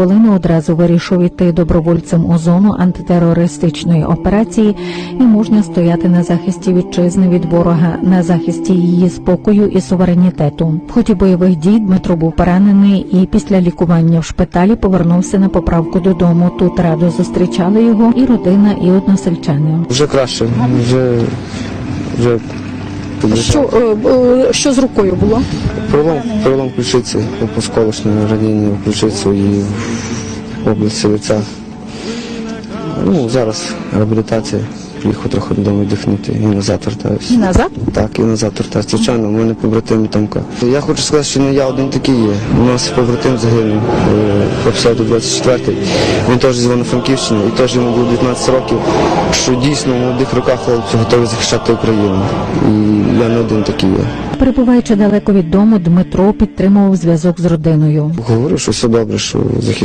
хвилини одразу вирішив іти добровольцем у зону антитерористичної операції і мужньо стояти на захисті вітчизни від ворога, на захисті її спокою і суверенітету. В ході бойових дій Дмитро був поранений і після лікування в шпиталі повернувся на поправку додому. Тут радо зустрічали його і родина, і односельчани. Вже краще, вже, вже Що, е, е, що з рукою було? Пролом, пролом ключиці, осколочне ранення в ключицю і в області лиця. Ну, зараз реабілітація. Приїхав трохи додому віддихнути і назад вертаюся. І назад? Так, і назад вертаюся. Звичайно, у мене побратими там. Я хочу сказати, що не я один такий є. У нас побратим загинув по псевдо 24-й. Він теж з Івано-Франківщини і теж йому було 19 роких, що дійсно в молодих роках хлопці готові захищати Україну. І я не один такий є. Перебуваючи далеко від дому, Дмитро підтримував зв'язок з родиною. Говорю, що все добре, що захищаю.